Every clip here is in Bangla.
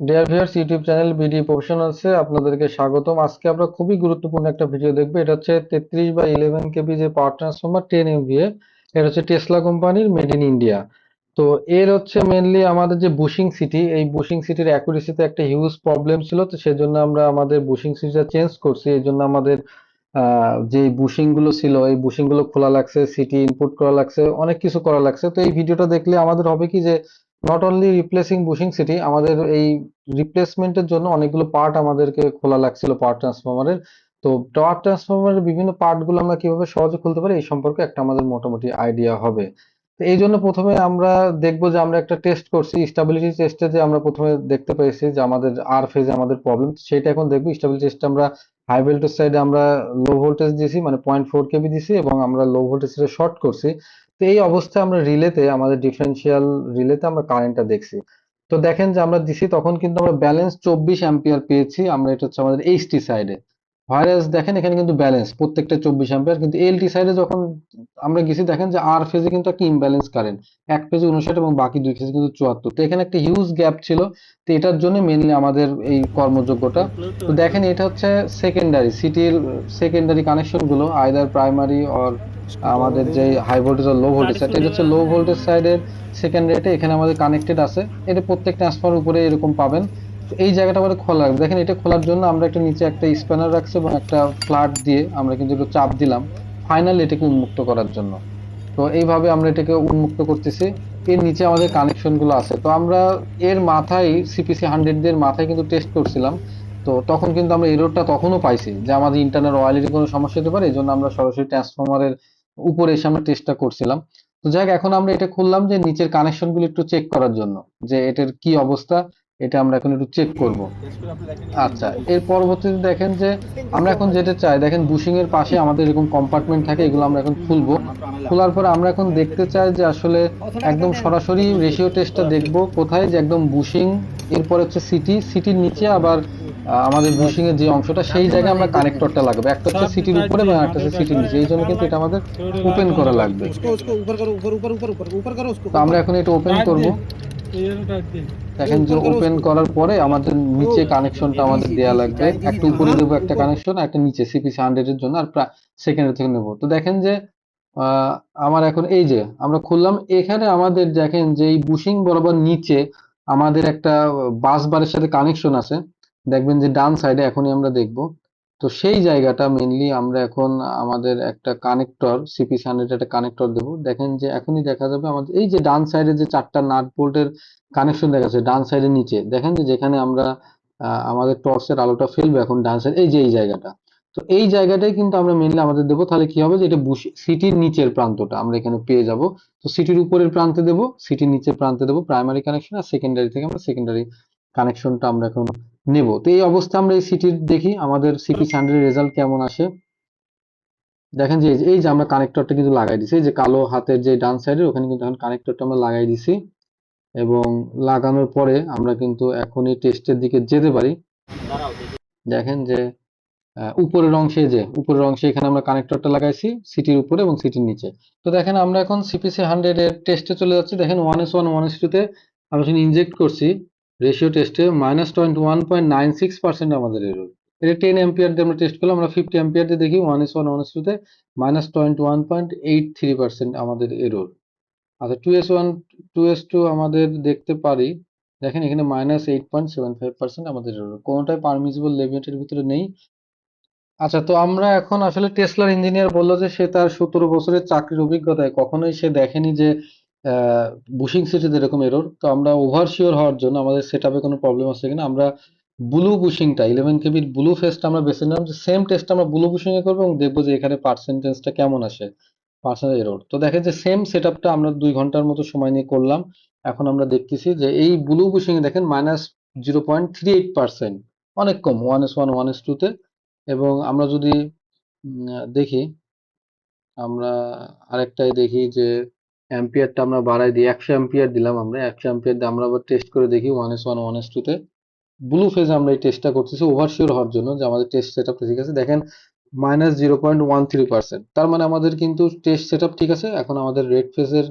Dear viewers YouTube channel BD প্রফেশনালসে আপনাদেরকে স্বাগতম। আজকে আমরা খুবই গুরুত্বপূর্ণ একটা ভিডিও দেখব। এটা হচ্ছে তেত্রিশ বা ইলেভেন কেবি যে পাওয়ার ট্রান্সফরমার টেন এমভিএ এটা হচ্ছে টেসলা কোম্পানির মেড ইন ইন্ডিয়া তো এর হচ্ছে মেনলি আমাদের যে বুশিং সিটি এই বুশিং সিটির অ্যাকুরেসিতে একটা হিউজ প্রবলেম ছিল। তো সেজন্য আমরা আমাদের বুশিং সিটিটা চেঞ্জ করছি। এই জন্য আমাদের যে বুশিংগুলো ছিল, এই বুশিংগুলো খোলা লাগছে সিটি ইনপুট করা লাগছে, অনেক কিছু করা লাগছে। তো এই ভিডিওটা দেখলে আমাদের হবে কি যে not only replacing bushing CT আমাদের এই রিপ্লেসমেন্টের জন্য অনেকগুলো পার্ট আমাদেরকে খোলা লাগছিল পাওয়ার ট্রান্সফরমারের তো পাওয়ার ট্রান্সফরমারের বিভিন্ন পার্টগুলো আমরা কীভাবে সহজে খুলতে পারি, এই সম্পর্কে একটা আমাদের মোটামুটি আইডিয়া হবে। তো এই জন্য প্রথমে আমরা দেখব যে আমরা একটা টেস্ট করছি স্টাবিলিটি টেস্টে যে আমরা প্রথমে দেখতে পেয়েছি যে আমাদের আর ফেজে আমাদের প্রবলেম সেটা এখন দেখব। স্টাবিলিটি টেস্টে আমরা হাই ভোল্টেজ সাইডে আমরা লো ভোল্টেজ দিয়েছি মানে পয়েন্ট ফোর কেবি দিয়েছি এবং আমরা লো ভোল্টেজ শর্ট করছি। তো এই অবস্থায় আমরা রিলেতে আমাদের ডিফারেন্সিয়াল রিলেতে আমরা কারেন্টটা দেখছি। তো দেখেন যে আমরা দিছি, তখন কিন্তু আমরা ব্যালেন্স চব্বিশ অ্যাম্পিয়ার পেয়েছি। আমরা এটা হচ্ছে আমাদের এইচটি সাইডে ভাইরাস দেখেন, এখানে কিন্তু ব্যালেন্স প্রত্যেকটা চব্বিশ অ্যাম্পিয়ার কিন্তু এলটি সাইডে যখন আমরা গেছি, দেখেন যে আর ফেজে কিন্তু একটা ইমব্যালেন্স কারেন্ট এক ফেজে উনষাট এবং বাকি দুই ফেজে কিন্তু চুয়াত্তর। তো এখানে একটা হিউজ গ্যাপ ছিল, তো এটার জন্য মেনলি আমাদের এই কর্মযোগ্যটা। তো দেখেন, এটা হচ্ছে সেকেন্ডারি সিটির সেকেন্ডারি কানেকশনগুলো আইদার প্রাইমারি অর আমাদের যে হাই ভোল্টেজ আর লো ভোল্টেজ সাইড এটা হচ্ছে লো ভোল্টেজ সাইডের সেকেন্ডারিটা এখানে আমাদের কানেক্টেড আছে। এটা প্রত্যেক ট্রান্সফার উপরে এরকম পাবেন। এই জায়গাটা আমাদের খোলা রাখবে। দেখেন এটা খোলার জন্য আমরা একটা নিচে একটা স্প্যানার রাখছি এবং একটা ফ্লাট দিয়ে আমরা কিন্তু একটু চাপ দিলাম। ফাইনালি এটাকে উন্মুক্ত করার জন্য। তো এইভাবে আমরা এটাকে উন্মুক্ত করতেছি। এর নিচে আমাদের কানেকশনগুলো আছে। তো আমরা এর মাথায় সিপিসি হান্ড্রেড এর মাথায় কিন্তু টেস্ট করছিলাম। তো তখন কিন্তু আমরা এররটা তখনও পাইছি যে আমাদের ইন্টারনাল ওয়ালিটি কোনো সমস্যা হতে পারে, এই জন্য আমরা সরাসরি ট্রান্সফরমারের উপরে এসে আমরা টেস্টটা করছিলাম। তো যাক এখন আমরা এটা খুললাম যে নিচের কানেকশনগুলো একটু চেক করার জন্য যে এটার কি অবস্থা। এটা আমরা এখন একটু চেক করব। আচ্ছা এর পরবর্তীতে দেখেন যে আমরা এখন যেটা চাই, দেখেন বুশিং এর পাশে আমাদের এরকম কম্পার্টমেন্ট থাকে, এগুলো আমরা এখন খুলবো। খোলার পর আমরা এখন দেখতে চাই যে আসলে একদম সরাসরি রেশিও টেস্টটা দেখব কোথায় যে একদম বুশিং এরপর হচ্ছে সিটি সিটির নিচে আবার আমাদের বুশিং এর যে অংশটা সেই জায়গায় আমরা কানেক্টরটা লাগবে। একটা হচ্ছে সিটির উপরে এবং একটা হচ্ছে সিটির নিচে। এই জন্য কিন্তু এটা আমাদের ওপেন করা লাগবে। তো আমরা এখন এটা ওপেন করব। দেখেন যে ওপেন করার পরে আমাদের নিচে কানেকশনটা আমাদের দেওয়া লাগবে। একটা উপরে দেবো একটা কানেকশন একটা নিচে সিপিসি হান্ড্রেড এর জন্য আর সেকেন্ডের থেকে নেব। তো দেখেন যে আমার এখন এই যে আমরা খুললাম। এখানে আমাদের দেখেন যে এই বুশিং বরাবর নিচে আমাদের একটা বাস বারের সাথে কানেকশন আছে। দেখবেন যে ডান সাইডে এখনই আমরা দেখব। তো সেই জায়গাটা মেনলি আমরা এখন আমাদের একটা কানেক্টর সিপিসি হান্ড্রেড একটা কানেক্টর দেবো। দেখেন যে এখনই দেখা যাবে আমাদের, এই যে ডান সাইডে যে চারটা নাট বোল্টের কানেকশন দেখা যাচ্ছে ডান সাইডের নিচে, দেখেন যে যেখানে আমরা আমাদের টর্চের আলোটা ফেলবে এখন ডান সাইড এই যে এই জায়গাটা। তো এই জায়গাটাই কিন্তু আমরা মেনলি আমাদের দেবো। তাহলে কি হবে যে এটা সিটির নিচের প্রান্তটা আমরা এখানে পেয়ে যাব। তো সিটির উপরের প্রান্তে দেবো, সিটির নিচের প্রান্তে দেবো প্রাইমারি কানেকশন আর সেকেন্ডারি থেকে আমরা সেকেন্ডারি কানেকশনটা আমরা এখন নেব। তো এই অবস্থা আমরা এই সিটির দেখি, আমাদের সিটি হান্ড্রেড রেজাল্ট কেমন আসে? দেখেন যে, এই যে- আমরা কানেক্টরটা কিন্তু লাগাই দিছি যে কালো হাতের যে ডান সাইডে ওখানে কিন্তু এখন কানেক্টরটা আমরা লাগাই দিছি। এবং লাগানোর পরে আমরা কিন্তু এখন এই টেস্টের দিকে যেতে পারি। দেখেন যে উপরের অংশে যে, উপরের অংশে এখানে আমরা কানেক্টরটা লাগাইছি সিটির উপরে এবং সিটির নিচে। তো দেখেন আমরা এখন সিপিসি হান্ড্রেড এর টেস্টে চলে যাচ্ছি। দেখেন one S one one S টুতে আমরা যখন ইনজেক্ট করছি রেশিও টেস্টে minus twenty one point nine six percent আমাদের এরর এটা টেন এম্পিয়ার দিয়ে আমরা টেস্ট করলাম, আমরা ফিফটি এম্পিয়ার দিয়ে দেখি one S one one S টুতে minus twenty one point eight three percent আমাদের এরর আচ্ছা two S one two S two আমাদের দেখতে পারি। দেখেন এখানে minus eight point seven five percent আমাদের এরর কোনোটাই পারমিসিবল লিমিটের ভিতরে নেই। আচ্ছা তো আমরা এখন আসলে টেসলার ইঞ্জিনিয়ার বলল যে সে তার সতেরো বছরের চাকরির অভিজ্ঞতায় কখনোই সে দেখেনি যে বুশিং সিটিতে এরকম এরর তো আমরা ওভার শিওর হওয়ার জন্য আমাদের সেট আপে কোনো প্রবলেম আছে কিনা, আমরা ব্লু বুশিংটা ইলেভেন কেবির ব্লু ফেসটা আমরা বেছে নিলাম যে সেম টেস্ট আমরা ব্লু বুশিং এ করব এবং দেখব যে এখানে পার্সেন্টেজটা কেমন আসে পার্সেন্টেজ এরর তো দেখেন যে সেম সেট আমরা দুই ঘণ্টার মতো সময় নিয়ে করলাম। এখন আমরা দেখতেছি যে এই ব্লু বুশিং এ দেখেন minus zero point three eight percent অনেক কম one S one one S টুতে এবং আমরা যদি দেখি, আমরা আরেকটাই দেখি যে অ্যাম্পিয়ারটা আমরা বাড়াই দিই। একশো অ্যাম্পিয়ার দিলাম আমরা। একশো অ্যাম্পিয়ার দিয়ে আমরা আবার টেস্ট করে দেখি one S one one S টুতে ব্লু ফেজ আমরা এই টেস্টটা করতেছি ওভারশিওর হওয়ার জন্য যে আমাদের টেস্ট সেট আপটা ঠিক আছে। দেখেন minus zero point one three percent তার মানে আমাদের কিন্তু টেস্ট সেট আপ ঠিক আছে। এখন আমাদের রেড ফেজের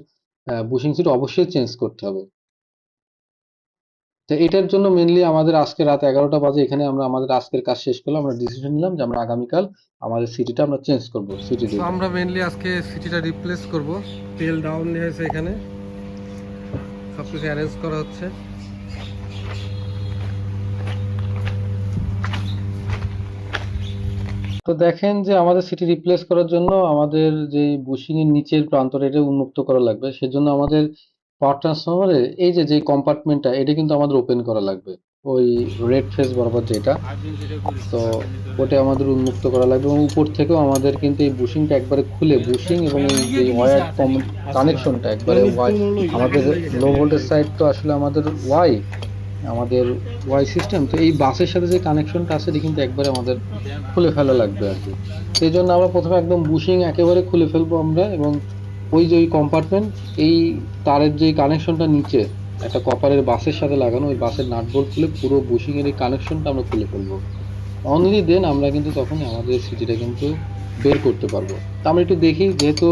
বুশিং সিট অবশ্যই চেঞ্জ করতে হবে। তো এটার জন্য মেনলি আমাদের আজকে রাত এগারোটা বাজে এখানে আমরা আমাদের আজকের কাজ শেষ করলাম আমরা ডিসিশন নিলাম যে আমরা আগামীকাল আমাদের সিটিটা আমরা চেঞ্জ করব সিটি তো আমরা মেনলি আজকে সিটিটা রিপ্লেস করব তেল ডাউন হয়েছে এখানে সব কিছু অ্যারেঞ্জ করা হচ্ছে। তো দেখেন যে আমাদের সিটি রিপ্লেস করার জন্য আমাদের যে বুশিং এর নিচের প্রান্তটা এটা উন্মুক্ত করা লাগবে সেজন্য আমাদের পাওয়ার ট্রান্সফরমারে এই যে যে কম্পার্টমেন্টটা এটা কিন্তু আমাদের ওপেন করা লাগবে। ওই রেড ফেস বরাবর যেটা, তো ওটা আমাদের উন্মুক্ত করা লাগবে এবং উপর থেকেও আমাদের কিন্তু এই বুশিংটা একবারে খুলে বুশিং এবং এই যে ওয়্যার কানেকশনটা একবারে ওয়াই আমাদের লো ভোল্টেজ সাইড তো আসলে আমাদের ওয়াই আমাদের ওয়াই সিস্টেম তো এই বাসের সাথে যে কানেকশনটা আছে, এটা কিন্তু একবারে আমাদের খুলে ফেলা লাগবে আর কি। সেই জন্য আমরা প্রথমে একদম বুশিং একেবারে খুলে ফেলব আমরা এবং ওই যে ওই কম্পার্টমেন্ট এই তারের যে কানেকশনটা নিচে একটা কপারের বাসের সাথে লাগানো ওই বাসের নাট বোল্ট খুলে পুরো বুশিং এর এই কানেকশনটা আমরা খুলে ফেলব। অনলি দেন আমরা কিন্তু তখন আমাদের সিটিটা কিন্তু বের করতে পারব। তা আমরা একটু দেখি যেহেতু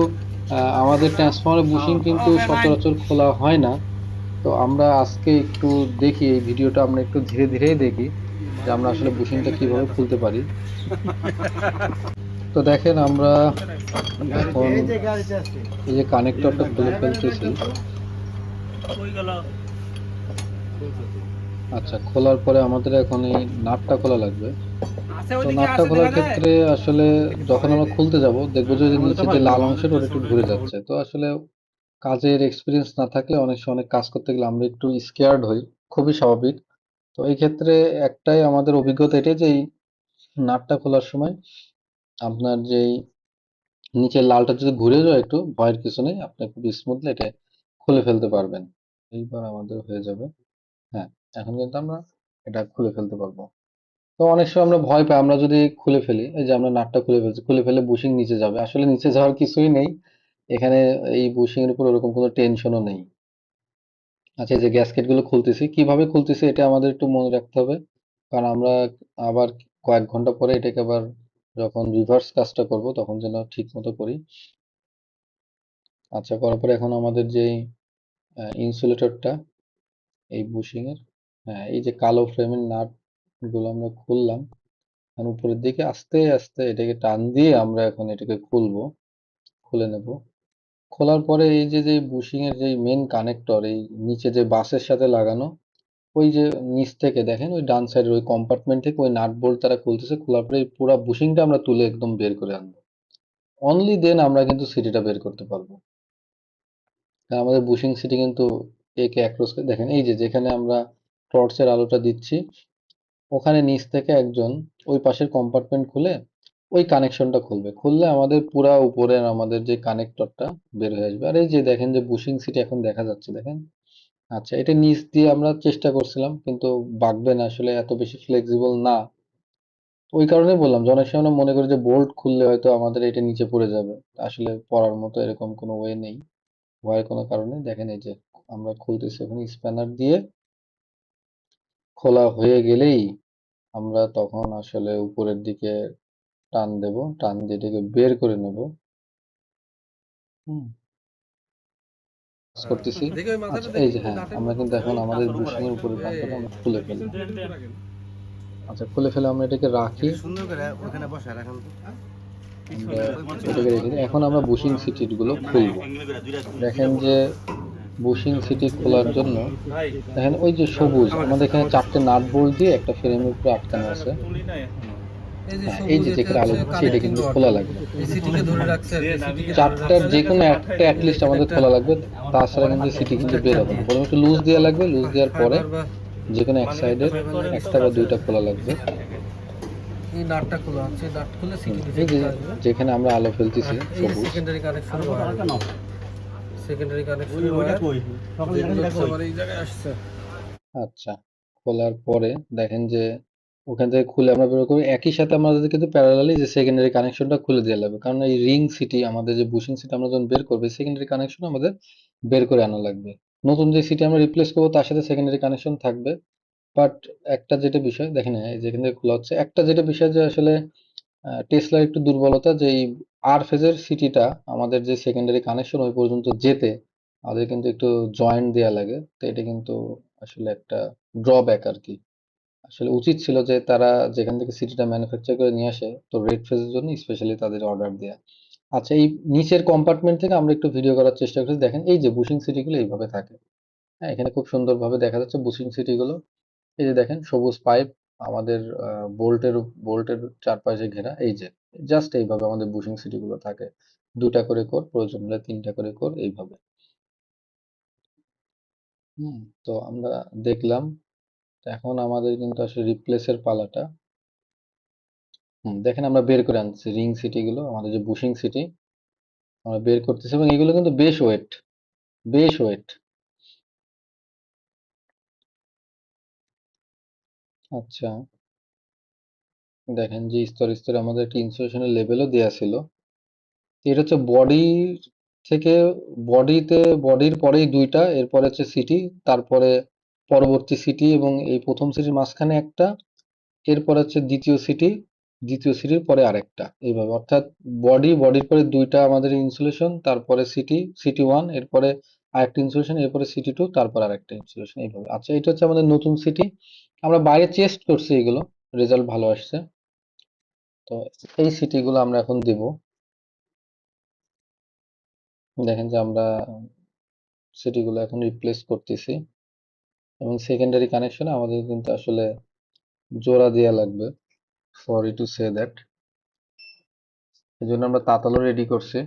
আমাদের ট্রান্সফর্মার বুশিং কিন্তু সচরাচর খোলা হয় না। তো আমরা আজকে একটু দেখি এই ভিডিওটা আমরা একটু ধীরে ধীরেই দেখি যে আমরা আসলে বুশিংটা কীভাবে খুলতে পারি। তো দেখেন আমরা এখন এই যে কানেক্টরটা খুলে ফেলতেছি। আচ্ছা খোলার পরে আমাদের এখন এই নাটটা খোলা লাগবে। তো নাটটা খোলার ক্ষেত্রে আসলে যখন আমরা খুলতে যাব দেখব যে নিচে যে লাল অংশটা ওটা একটু ঘুরে যাচ্ছে। তো আসলে কাজের এক্সপিরিয়েন্স না থাকলে অনেক সময় অনেক কাজ করতে গেলে আমরা একটু স্কেয়ার্ড হই খুবই স্বাভাবিক। তো এই ক্ষেত্রে একটাই আমাদের অভিজ্ঞতা এটাই যে এই নাটটা খোলার সময় আপনার যেই নিচের লালটা যদি ঘুরে যায় একটু ভয়ের কিছু নেই আপনি খুব স্মুথলি এটা খুলে ফেলতে পারবেন। এইবার আমাদের হয়ে যাবে। হ্যাঁ এখন কিন্তু আমরা এটা খুলে ফেলতে পারব। তো অনেক সময় আমরা ভয় পাই, আমরা যদি খুলে ফেলি, এই যে আমরা নাটটা খুলে ফেলছি, খুলে ফেলে বুশিং নিচে যাবে। আসলে নিচে যাওয়ার কিছুই নেই। এখানে এই বুশিং এর উপর ওরকম কোনো টেনশনও নেই। আচ্ছা যে গ্যাসকেটগুলো খুলতেছি, কীভাবে খুলতেছি এটা আমাদের একটু মনে রাখতে হবে। কারণ আমরা আবার কয়েক ঘণ্টা পরে এটাকে আবার যখন রিভার্স কাজটা করব, তখন যেন ঠিক মতো করি। আচ্ছা করার পরে এখন আমাদের যে ইনসুলেটরটা এই বুশিং এর হ্যাঁ এই যে কালো ফ্রেমের নাটগুলো আমরা খুললাম, এখন উপরের দিকে আস্তে আস্তে এটাকে টান দিয়ে আমরা এখন এটাকে খুলবো, খুলে নেব। খোলার পরে এই যে যে বুশিং এর যে মেন কানেক্টর এই নিচে যে বাসের সাথে লাগানো ওই যে নিচ থেকে দেখেন, ওই ডান সাইডের ওই কম্পার্টমেন্ট থেকে ওই নাট বোল্ট তারা খুলতেছে, খোলার পরে পুরো বুশিংটা আমরা তুলে একদম বের করে আনব। অনলি দেন আমরা কিন্তু সিটিটা বের করতে পারব। আমাদের বুশিং সিটি কিন্তু একে অ্যাক্রস করে, দেখেন এই যে যেখানে আমরা টর্চের আলোটা দিচ্ছি, ওখানে নিচ থেকে একজন ওই পাশের কম্পার্টমেন্ট খুলে ওই কানেকশনটা খুলবে। খুললে আমাদের পুরা উপরের আমাদের যে কানেক্টরটা বের হয়ে আসবে। আর এই যে দেখেন যে বুশিং সিটি এখন দেখা যাচ্ছে, দেখেন। আচ্ছা এটা নিচ দিয়ে আমরা চেষ্টা করছিলাম, কিন্তু বাগবে না, আসলে এত বেশি ফ্লেক্সিবল না। ওই কারণে বললাম যে মনে করি যে বোল্ট খুললে হয়তো আমাদের এটা নিচে পড়ে যাবে। আসলে পড়ার মতো এরকম কোনো ওয়ে নেই। ভয়ের কোনো কারণে। দেখেন এই যে, আমরা খুলতেছি ওখানে স্প্যানার দিয়ে। খোলা হয়ে গেলেই আমরা তখন আসলে উপরের দিকে টান দেব। টান দিয়ে এটাকে বের করে নেব। হুম। করতেছি আচ্ছা এই যে হ্যাঁ আমরা কিন্তু এখন আমাদের উপরে আমরা খুলে ফেলি আচ্ছা খুলে ফেলে আমরা এটাকে রাখি সুন্দর করে ওখানে বসায় রাখেন এটাকে রেখে এখন আমরা বুশিং সিটি গুলো খুলবো দেখেন যে বুশিং সিটি খোলার জন্য দেখেন ওই যে সবুজ আমাদের এখানে চারটে নাট বোল্ট দিয়ে একটা ফ্রেমের উপরে আটকানো আছে এই যে হ্যাঁ, যেখানে আলো দিচ্ছে এটা কিন্তু খোলা লাগবে। চারটার যে কোনো একটা অ্যাটলিস্ট আমাদের খোলা লাগবে তাছাড়া কিন্তু সিটি কিন্তু বের হবে না। প্রথমে একটু লুজ দেওয়া লাগবে লুজ দেওয়ার পরে যে কোনো এক সাইডের একটা বা দুইটা খোলা লাগবে। এই নাটটা খোলা হচ্ছে নাট খুলে সিটি এই যে যেখানে আমরা আলো ফেলতেছি সেকেন্ডারি কানেকশন সেকেন্ডারি কানেকশন এই জায়গায় আসছে। আচ্ছা খোলার পরে দেখেন যে ওখান থেকে খুলে আমরা বের করি। একই সাথে আমাদের কিন্তু প্যারালালি যে সেকেন্ডারি কানেকশনটা খুলে দেওয়া লাগবে। কারণ এই রিং সিটি আমাদের যে বুশিং সিটি আমরা যখন বের করব সেকেন্ডারি কানেকশন আমাদের বের করে আনা লাগবে। নতুন যে সিটি আমরা রিপ্লেস করব, তার সাথে সেকেন্ডারি কানেকশন থাকবে। বাট একটা যেটা বিষয়, দেখেন যেখান থেকে খোলা হচ্ছে, একটা যেটা বিষয় যে আসলে টেসলার একটু দুর্বলতা যে এই আর ফেজের সিটিটা আমাদের যে সেকেন্ডারি কানেকশন ওই পর্যন্ত যেতে আমাদের কিন্তু একটু জয়েন্ট দেওয়া লাগে। তো এটা কিন্তু আসলে একটা ড্রব্যাক আর কি। আসলে উচিত ছিল যে তারা যেখান থেকে সিটিটা ম্যানুফ্যাকচার করে নিয়ে আসে, তো রেড ফেজের জন্য স্পেশালি তাদের অর্ডার দেয়া। আচ্ছা এই নিচের কম্পার্টমেন্ট থেকে আমরা একটু ভিডিও করার চেষ্টা করছি। দেখেন, এই যে বুশিং সিটিগুলো এইভাবে থাকে। হ্যাঁ এখানে খুব সুন্দরভাবে দেখা যাচ্ছে বুশিং সিটিগুলো এই যে দেখেন, সবুজ পাইপ, আমাদের বোল্টের বোল্টের চারপাশে ঘেরা। এই যে জাস্ট এইভাবে আমাদের বুশিং সিটিগুলো থাকে। দুটা করে কর, প্রয়োজন হলে তিনটা করে কর, এইভাবে। হুম, তো আমরা দেখলাম এখন আমাদের কিন্তু আসলে রিপ্লেসের পালাটা। দেখেন আমরা বের করে আনছি রিং সিটি গুলো, আমাদের যে বুশিং সিটি আমরা বের করতেছি এবং এগুলো কিন্তু বেশ ওয়েট বেশ ওয়েট আচ্ছা। দেখেন যে স্তরে স্তরে আমাদের একটা ইনসুলেশনের লেভেলও দেওয়া ছিল। এটা হচ্ছে বডি থেকে বডিতে বডির পরেই দুইটা, এরপরে হচ্ছে সিটি তারপরে পরবর্তী সিটি এবং এই প্রথম সিটির মাঝখানে একটা, এরপর হচ্ছে দ্বিতীয় সিটি দ্বিতীয় সিটির পরে আরেকটা। এইভাবে, অর্থাৎ বডি বডির পরে দুইটা আমাদের ইনসুলেশন তারপরে সিটি সিটি ওয়ান এরপরে আরেকটা ইনসুলেশন এরপরে সিটি টু তারপর আরেকটা ইনসুলেশন এইভাবে। আচ্ছা এটা হচ্ছে আমাদের নতুন সিটি আমরা বাইরে চেস্ট করছি এগুলো রেজাল্ট ভালো আসছে। তো এই সিটি গুলো আমরা এখন দিব। দেখেন যে আমরা সিটি গুলো এখন রিপ্লেস করতেছি। এবং সেকেন্ডারি কানেকশনে আমাদের কিন্তু আসলে জোড়া দেওয়া লাগবে। সরি টু সে দ্যাট এই জন্য আমরা তাতালও রেডি করছি।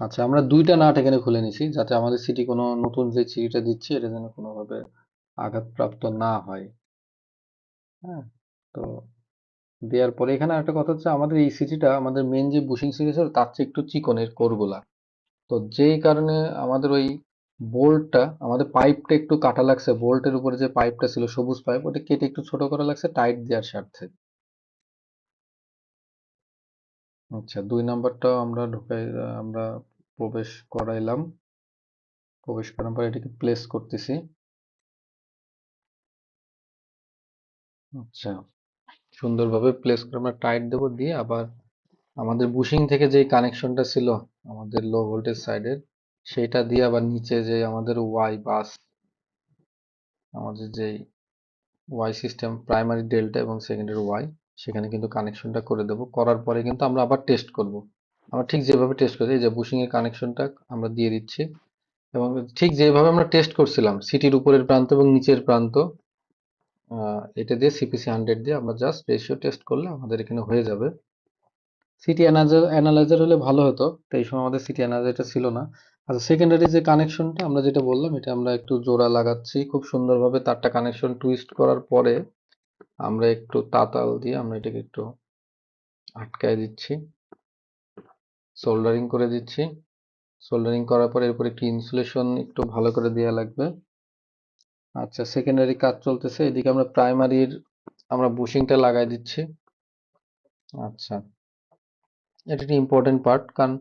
আচ্ছা আমরা দুইটা নাট এখানে খুলে নিছি, যাতে আমাদের সিটি কোনো নতুন যে সিটিটা দিচ্ছে, এটা যেন কোনোভাবে আঘাতপ্রাপ্ত না হয়। হ্যাঁ তো দেওয়ার পরে এখানে একটা কথা হচ্ছে, আমাদের এই সিটিটা আমাদের মেন যে বুশিং সিটি ছিল তার চেয়ে একটু চিকনের কোরগুলা তো যেই কারণে আমাদের ওই বোল্টটা, আমাদের পাইপটা একটু কাটা লাগছে, বোল্টের উপরে যে পাইপটা ছিল, সবুজ পাইপ, ওটা কেটে একটু ছোট করা লাগছে, টাইট দেওয়ার স্বার্থে। আচ্ছা দুই নাম্বারটাও আমরা ঢুকাই, আমরা প্রবেশ করাইলাম। প্রবেশ করার পর এটাকে প্লেস করতেছি। আচ্ছা সুন্দরভাবে প্লেস করে আমরা টাইট দেবো, দিয়ে আবার আমাদের বুশিং থেকে যে কানেকশনটা ছিল, আমাদের লো ভোল্টেজ সাইডের সেটা দিয়ে আবার নিচে যে আমাদের ওয়াই বাস আমাদের যে ওয়াই সিস্টেম প্রাইমারি ডেল্টা এবং সেকেন্ডারি ওয়াই সেখানে কিন্তু কানেকশনটা করে দেব। করার পরে কিন্তু আমরা আবার টেস্ট করব। আমরা ঠিক যেভাবে টেস্ট করি যে বুশিং এর কানেকশনটা আমরা দিয়ে দিচ্ছি এবং ঠিক যেভাবে আমরা টেস্ট করছিলাম সিটির উপরের প্রান্ত এবং নিচের প্রান্ত এটা দিয়ে সিপিসি হান্ড্রেড দিয়ে আমরা জাস্ট রেশিও টেস্ট করলে আমাদের এখানে হয়ে যাবে। সিটি অ্যানালাইজার হলে ভালো হতো, তো এই সময় আমাদের সিটি অ্যানালাইজারটা ছিল না। আচ্ছা সেকেন্ডারি যে কানেকশনটা আমরা যেটা বললাম, এটা আমরা একটু জোড়া লাগাচ্ছি। খুব সুন্দরভাবে তারটা কানেকশন টুইস্ট করার পরে আমরা একটু তাতাল দিয়ে আমরা এটাকে একটু আটকায় দিচ্ছি। সোল্ডারিং করে দিচ্ছি। সোল্ডারিং করার পরে এরপর একটু ইনসুলেশন একটু ভালো করে দেওয়া লাগবে। আচ্ছা সেকেন্ডারি কাজ চলতেছে। এদিকে আমরা প্রাইমারির আমরা বুশিংটা লাগাই দিচ্ছি। আচ্ছা এটা একটা ইম্পর্টেন্ট পার্ট কারণ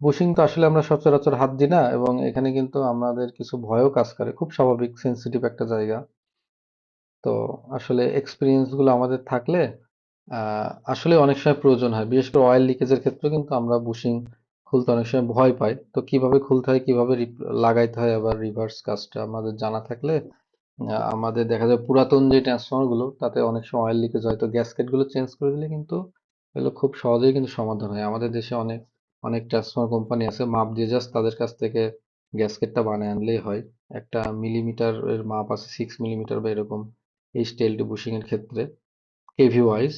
বুশিং তো আসলে আমরা সচরাচর হাত দিই না এবং এখানে কিন্তু আমাদের কিছু ভয়ও কাজ করে। খুব স্বাভাবিক সেন্সিটিভ একটা জায়গা। তো আসলে এক্সপিরিয়েন্সগুলো আমাদের থাকলে আসলে অনেক সময় প্রয়োজন হয়। বিশেষ করে অয়েল লিকেজের ক্ষেত্রে কিন্তু আমরা বুশিং খুলতে অনেক সময় ভয় পাই। তো কীভাবে খুলতে হয়, কীভাবে লাগাইতে হয় আবার রিভার্স কাজটা আমাদের জানা থাকলে আমাদের দেখা যায় পুরাতন যে ট্রান্সফর্মারগুলো, তাতে অনেক সময় অয়েল লিকেজ হয়। তো গ্যাসকেটগুলো চেঞ্জ করে দিলে কিন্তু এগুলো খুব সহজেই কিন্তু সমাধান হয়। আমাদের দেশে অনেক অনেক ট্রান্সফর্মার কোম্পানি আছে। মাপ দিয়ে জাস্ট তাদের কাছ থেকে গ্যাসকেটটা বানিয়ে আনলেই হয়। একটা মিলিমিটার এর মাপ আছে সিক্স মিলিমিটার বা এরকম এই স্টেলটি বুশিং এর ক্ষেত্রে কেভি ওয়াইজ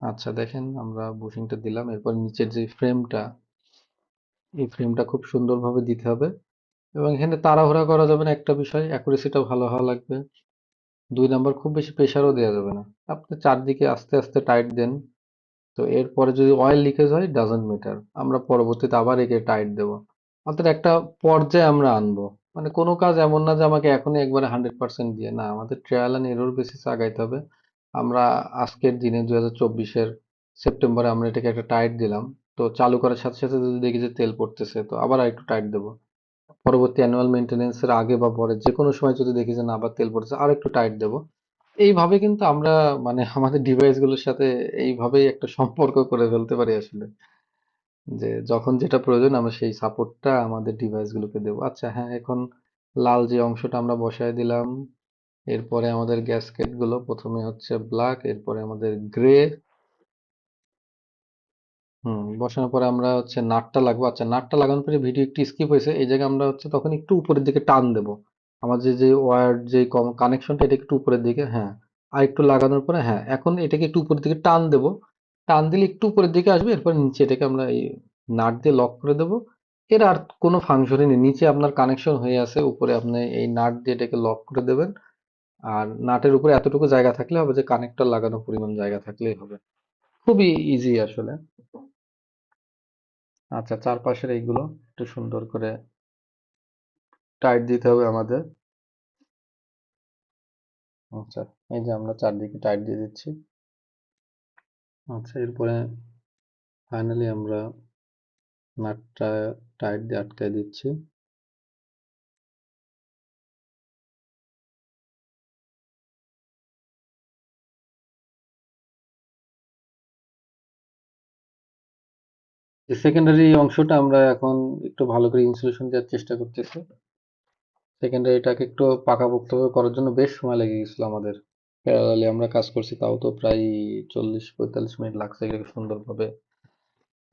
আচ্ছা দেখেন আমরা বুশিংটা দিলাম। এরপর নিচের যে ফ্রেমটা এই ফ্রেমটা খুব সুন্দরভাবে দিতে হবে। এবং এখানে তাড়াহুড়া করা যাবে না একটা বিষয় অ্যাকুরেসিটা ভালো হওয়া লাগবে। দুই নাম্বার খুব বেশি প্রেসারও দেওয়া যাবে না। আপনি চারদিকে আস্তে আস্তে টাইট দেন। তো এরপরে যদি অয়েল লিকেজ হয় ডাজন্ট ম্যাটার আমরা পরবর্তীতে আবার একে টাইট দেবো। অর্থাৎ একটা পর্যায়ে আমরা আনব। মানে কোনো কাজ এমন না যে আমাকে এখনই একবারে হান্ড্রেড পার্সেন্ট দিয়ে। না, আমাদের ট্রায়াল অ্যান্ড এরর বেসিসে আগাইতে হবে। আমরা আজকের দিনে দুই হাজার চব্বিশের সেপ্টেম্বরে আমরা এটাকে একটা টাইট দিলাম। তো চালু করার সাথে সাথে যদি দেখি যে তেল পড়তেছে, তো আবার একটু টাইট দেবো। পরবর্তী অ্যানুয়াল মেনটেনেন্সের আগে বা পরে যে কোনো সময় যদি দেখি যে না, আবার তেল পড়তেছে আর একটু টাইট দেবো। এইভাবে কিন্তু আমরা মানে আমাদের ডিভাইসগুলোর সাথে এইভাবেই একটা সম্পর্ক করে ফেলতে পারি আসলে। যে যখন যেটা প্রয়োজন আমরা সেই সাপোর্টটা আমাদের ডিভাইসগুলোকে দেবো। আচ্ছা হ্যাঁ এখন লাল যে অংশটা আমরা বসায় দিলাম, এরপরে আমাদের গ্যাসকেটগুলো, প্রথমে হচ্ছে ব্ল্যাক এরপরে আমাদের গ্রে হুম, বসানোর পরে আমরা হচ্ছে নাটটা লাগবে। আচ্ছা নাটটা লাগানোর পরে ভিডিও একটু স্কিপ হয়েছে, এই জায়গায় আমরা হচ্ছে তখন একটু উপরের দিকে টান দেব। আমাদের যে ওয়্যার যে কানেকশনটা এটা একটু উপরের দিকে হ্যাঁ। আর একটু লাগানোর পরে হ্যাঁ এখন এটাকে একটু উপরের দিকে টান দেব। টান দিলে একটু উপরের দিকে আসবে, এরপর নিচে এটাকে আমরা এই নাট দিয়ে লক করে দেব। এর আর কোনো ফাংশনই নেই। নিচে আপনার কানেকশন হয়ে আছে, উপরে আপনি এই নাট দিয়ে এটাকে লক করে দেবেন। আর নাটের উপরে এতটুকু জায়গা থাকলে হবে যে কানেক্টর লাগানোর পরিমাণ জায়গা থাকলেই হবে। খুবই ইজি আসলে। আচ্ছা চারপাশের এইগুলো একটু সুন্দর করে টাইট দিতে হবে আমাদের। আচ্ছা এই যে আমরা চারদিকে টাইট দিয়ে দিচ্ছি। আচ্ছা এরপরে ফাইনালি আমরা নাটটা টাইট দিয়ে আটকায় দিচ্ছি। সেকেন্ডারি অংশটা আমরা এখন একটু ভালো করে ইনসুলেশন দেওয়ার চেষ্টা করতেছি। সেকেন্ডারিটাকে একটু পাকাপোক্তভাবে করার জন্য বেশ সময় লেগে গেছিল আমাদের। প্যারালালি আমরা কাজ করছি, তাও তো প্রায় চল্লিশ পঁয়তাল্লিশ মিনিট লাগছে এটাকে সুন্দরভাবে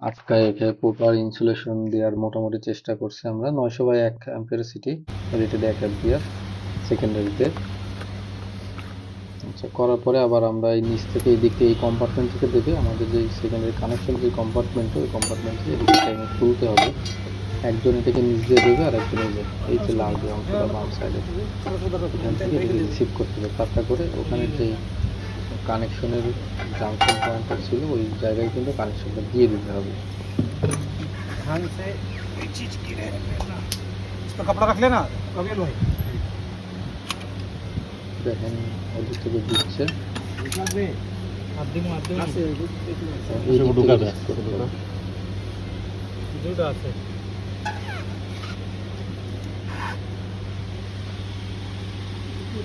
আটকায় রেখে প্রপার ইনসুলেশন দেওয়ার মোটামুটি চেষ্টা করছি আমরা। নয়শো বাই এক অ্যাম্পিয়ার সিটি রেটেড এক অ্যাম্পিয়ার সেকেন্ডারিতে আচ্ছা করার পরে আবার আমরা এই নিচ থেকে এই দিক এই কম্পার্টমেন্ট থেকে দেবে আমাদের যে সেকেন্ডারি কানেকশন যে কম্পার্টমেন্ট ওই কম্পার্টমেন্ট থেকে এদিকে খুলতে হবে। একজন এটাকে নিজে দেবে আর একজন এই যে এই যে লাল যে অংশটা বাম সাইডে এখান থেকে এটাকে রিসিভ করতে হবে তারটা করে ওখানে যে কানেকশনের জাংশন পয়েন্টটা ছিল ওই জায়গায় কিন্তু কানেকশনটা দিয়ে দিতে হবে। কাপড়া রাখলে না? দেখেন থেকে দিচ্ছে।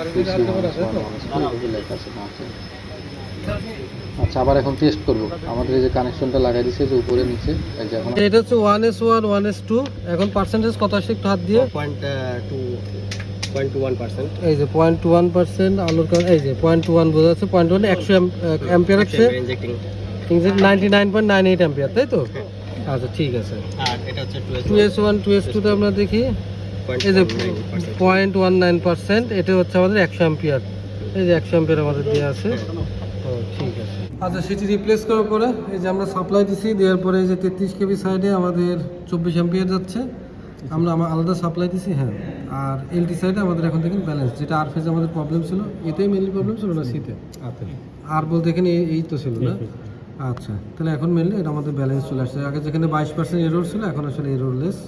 আছে তো? আছে। আচ্ছা আবার এখন টেস্ট করব। আমাদের এই যে কানেকশনটা লাগাই দিয়েছে যে উপরে নিচে এই যে এখন এটা হচ্ছে one S one one S two এখন পার্সেন্টেজ কত আসছে একটু হাত দিয়ে? Point two point two one percent এই যে পয়েন্ট টু ওয়ান পার্সেন্ট আলোর কারণে এই যে পয়েন্ট টু ওয়ান বোঝা যাচ্ছে পয়েন্ট ওয়ান একশো অ্যাম্পিয়ার হচ্ছে injecting ninety nine point nine eight ampere তাই তো? আচ্ছা ঠিক আছে। আর এটা হচ্ছে two two S one two S টুতে আমরা দেখি। এই যে পয়েন্ট ওয়ান নাইন পার্সেন্ট এটা হচ্ছে আমাদের একশো অ্যাম্পিয়ার এই যে একশো অ্যাম্পিয়ার আমাদের দেওয়া আছে। ও ঠিক আছে। আচ্ছা সেটি রিপ্লেস করার পরে এই যে আমরা সাপ্লাই দিছি দেওয়ার পরে এই যে তেত্রিশ কেবি সাইডে আমাদের চব্বিশ অ্যাম্পিয়ার যাচ্ছে। আমরা আমার আলাদা সাপ্লাই দিছি হ্যাঁ। আর এলটি সাইডে আমাদের এখন দেখেন ব্যালেন্স যেটা আর ফেজে আমাদের প্রবলেম ছিল এতেই মেনলি প্রবলেম ছিল না আর বলতে এখানে এই- এই তো ছিল না। আচ্ছা তাহলে এখন মেনলি এটা আমাদের ব্যালেন্স চলে আসছে। আগে যেখানে বাইশ পার্সেন্ট এরোর ছিল এখন আসলে এরোরলেস